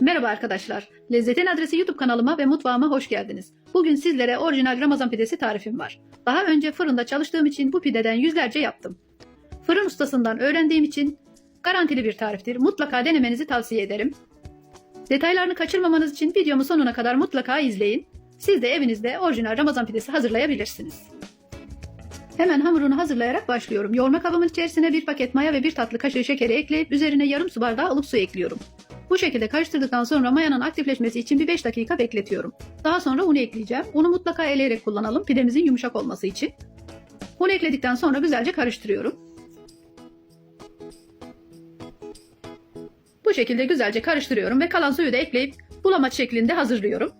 Merhaba arkadaşlar. Lezzetin Adresi YouTube kanalıma ve mutfağıma hoş geldiniz. Bugün sizlere orijinal Ramazan pidesi tarifim var. Daha önce fırında çalıştığım için bu pideden yüzlerce yaptım. Fırın ustasından öğrendiğim için garantili bir tariftir. Mutlaka denemenizi tavsiye ederim. Detaylarını kaçırmamanız için videomu sonuna kadar mutlaka izleyin. Siz de evinizde orijinal Ramazan pidesi hazırlayabilirsiniz. Hemen hamurunu hazırlayarak başlıyorum. Yoğurma kabımın içerisine bir paket maya ve bir tatlı kaşığı şekeri ekleyip üzerine yarım su bardağı ılık su ekliyorum. Bu şekilde karıştırdıktan sonra mayanın aktifleşmesi için bir 5 dakika bekletiyorum. Daha sonra unu ekleyeceğim. Unu mutlaka eleyerek kullanalım pidemizin yumuşak olması için. Unu ekledikten sonra güzelce karıştırıyorum. Bu şekilde güzelce karıştırıyorum ve kalan suyu da ekleyip bulamaç şeklinde hazırlıyorum.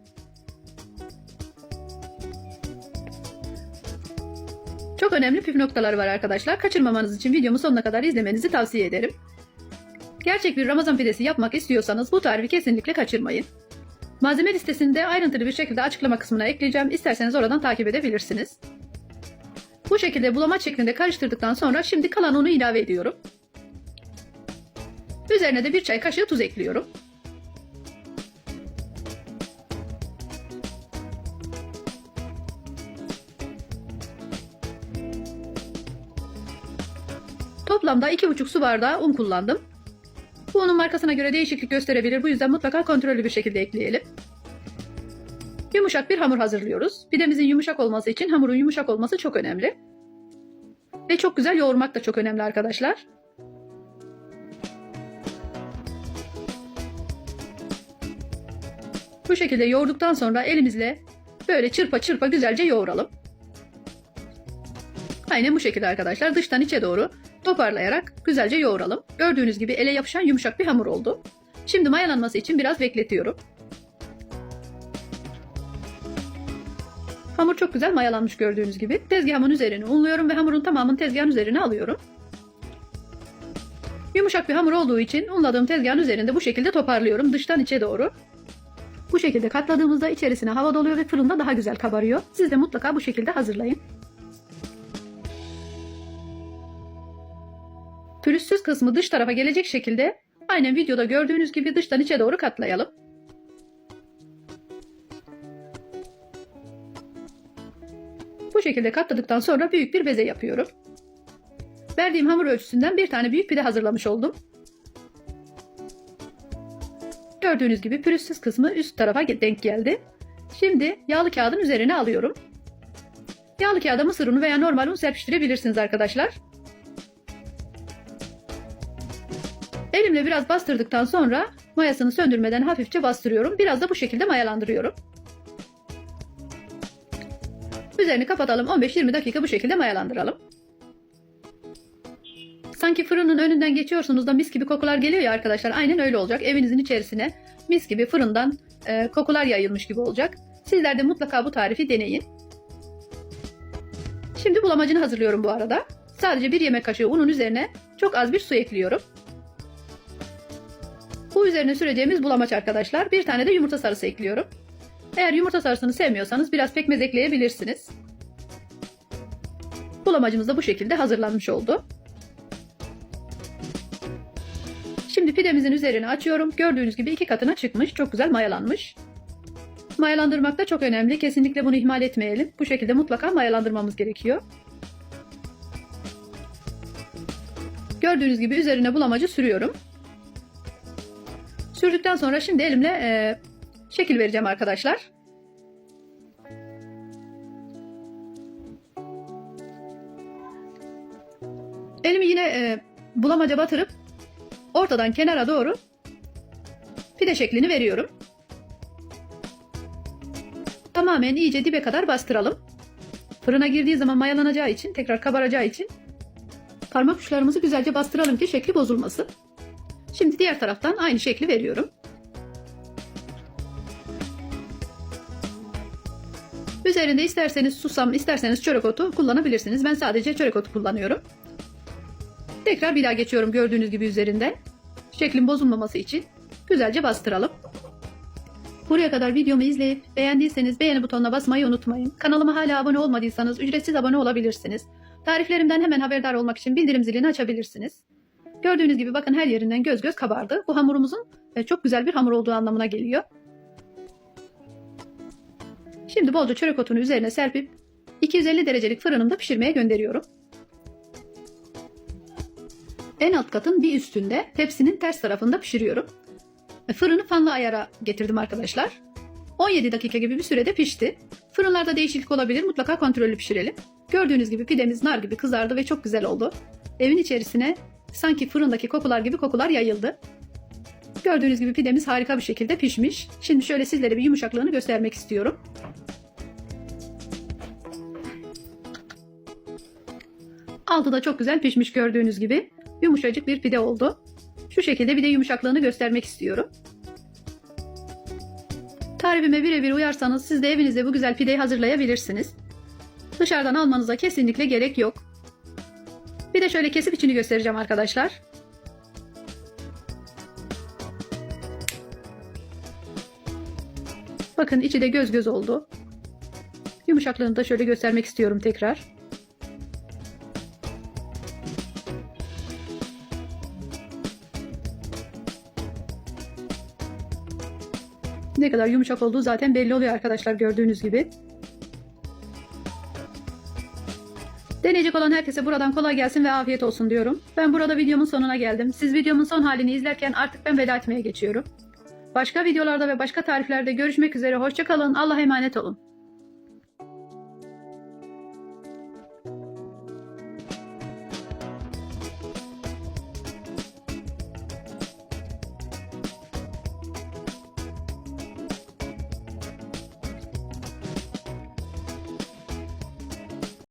Çok önemli püf noktaları var arkadaşlar. Kaçırmamanız için videomu sonuna kadar izlemenizi tavsiye ederim. Gerçek bir Ramazan pidesi yapmak istiyorsanız bu tarifi kesinlikle kaçırmayın. Malzeme listesinde ayrıntılı bir şekilde açıklama kısmına ekleyeceğim. İsterseniz oradan takip edebilirsiniz. Bu şekilde bulamaç şeklinde karıştırdıktan sonra şimdi kalan unu ilave ediyorum. Üzerine de bir çay kaşığı tuz ekliyorum. Toplamda 2,5 su bardağı un kullandım. Bu unun markasına göre değişiklik gösterebilir. Bu yüzden mutlaka kontrollü bir şekilde ekleyelim. Yumuşak bir hamur hazırlıyoruz. Pidemizin yumuşak olması için hamurun yumuşak olması çok önemli. Ve çok güzel yoğurmak da çok önemli arkadaşlar. Bu şekilde yoğurduktan sonra elimizle böyle çırpa çırpa güzelce yoğuralım. Aynen bu şekilde arkadaşlar dıştan içe doğru toparlayarak güzelce yoğuralım. Gördüğünüz gibi ele yapışan yumuşak bir hamur oldu. Şimdi mayalanması için biraz bekletiyorum. Hamur çok güzel mayalanmış gördüğünüz gibi. Tezgahımın üzerine unluyorum ve hamurun tamamını tezgahın üzerine alıyorum. Yumuşak bir hamur olduğu için unladığım tezgahın üzerinde bu şekilde toparlıyorum dıştan içe doğru. Bu şekilde katladığımızda içerisine hava doluyor ve fırında daha güzel kabarıyor. Siz de mutlaka bu şekilde hazırlayın. Pürüzsüz kısmı dış tarafa gelecek şekilde aynen videoda gördüğünüz gibi dıştan içe doğru katlayalım. Bu şekilde katladıktan sonra büyük bir beze yapıyorum. Verdiğim hamur ölçüsünden bir tane büyük pide hazırlamış oldum. Gördüğünüz gibi pürüzsüz kısmı üst tarafa denk geldi. Şimdi yağlı kağıdın üzerine alıyorum. Yağlı kağıda mısır unu veya normal un serpiştirebilirsiniz arkadaşlar. Elimle biraz bastırdıktan sonra mayasını söndürmeden hafifçe bastırıyorum. Biraz da bu şekilde mayalandırıyorum. Üzerini kapatalım 15-20 dakika bu şekilde mayalandıralım. Sanki fırının önünden geçiyorsunuz da mis gibi kokular geliyor ya arkadaşlar. Aynen öyle olacak. Evinizin içerisine mis gibi fırından e, kokular yayılmış gibi olacak. Sizler de mutlaka bu tarifi deneyin. Şimdi bulamacını hazırlıyorum bu arada. Sadece bir yemek kaşığı unun üzerine çok az bir su ekliyorum. Üzerine süreceğimiz bulamaç arkadaşlar. Bir tane de yumurta sarısı ekliyorum. Eğer yumurta sarısını sevmiyorsanız biraz pekmez ekleyebilirsiniz. Bulamacımız da bu şekilde hazırlanmış oldu. Şimdi pidemizin üzerine açıyorum. Gördüğünüz gibi iki katına çıkmış. Çok güzel mayalanmış. Mayalandırmak da çok önemli. Kesinlikle bunu ihmal etmeyelim. Bu şekilde mutlaka mayalandırmamız gerekiyor. Gördüğünüz gibi üzerine bulamacı sürüyorum. Sürdükten sonra şimdi elimle e, şekil vereceğim arkadaşlar. Elimi yine e, bulamaca batırıp ortadan kenara doğru pide şeklini veriyorum. Tamamen iyice dibe kadar bastıralım. Fırına girdiği zaman mayalanacağı için, tekrar kabaracağı için parmak uçlarımızı güzelce bastıralım ki şekli bozulmasın. Şimdi diğer taraftan aynı şekli veriyorum. Üzerinde isterseniz susam, isterseniz çörek otu kullanabilirsiniz. Ben sadece çörek otu kullanıyorum. Tekrar bir daha geçiyorum gördüğünüz gibi üzerinde. Şeklin bozulmaması için güzelce bastıralım. Buraya kadar videomu izleyip beğendiyseniz beğeni butonuna basmayı unutmayın. Kanalıma hala abone olmadıysanız ücretsiz abone olabilirsiniz. Tariflerimden hemen haberdar olmak için bildirim zilini açabilirsiniz. Gördüğünüz gibi bakın her yerinden göz göz kabardı. Bu hamurumuzun e, çok güzel bir hamur olduğu anlamına geliyor. Şimdi bolca çörek otunu üzerine serpip 250 derecelik fırınımda pişirmeye gönderiyorum. En alt katın bir üstünde tepsinin ters tarafında pişiriyorum. E, Fırını fanlı ayara getirdim arkadaşlar. 17 dakika gibi bir sürede pişti. Fırınlarda değişiklik olabilir mutlaka kontrollü pişirelim. Gördüğünüz gibi pidemiz nar gibi kızardı ve çok güzel oldu. Evin içerisine sanki fırındaki kokular gibi kokular yayıldı. Gördüğünüz gibi pidemiz harika bir şekilde pişmiş. Şimdi şöyle sizlere bir yumuşaklığını göstermek istiyorum. Altı da çok güzel pişmiş gördüğünüz gibi. Yumuşacık bir pide oldu. Şu şekilde bir de yumuşaklığını göstermek istiyorum. Tarifime birebir uyarsanız siz de evinizde bu güzel pideyi hazırlayabilirsiniz. Dışarıdan almanıza kesinlikle gerek yok. Bir de şöyle kesip içini göstereceğim arkadaşlar. Bakın içi de göz göz oldu. Yumuşaklığını da şöyle göstermek istiyorum tekrar. Ne kadar yumuşak olduğu zaten belli oluyor arkadaşlar gördüğünüz gibi. Deneyecek olan herkese buradan kolay gelsin ve afiyet olsun diyorum. Ben burada videomun sonuna geldim. Siz videomun son halini izlerken artık ben veda etmeye geçiyorum. Başka videolarda ve başka tariflerde görüşmek üzere. Hoşçakalın. Allah'a emanet olun.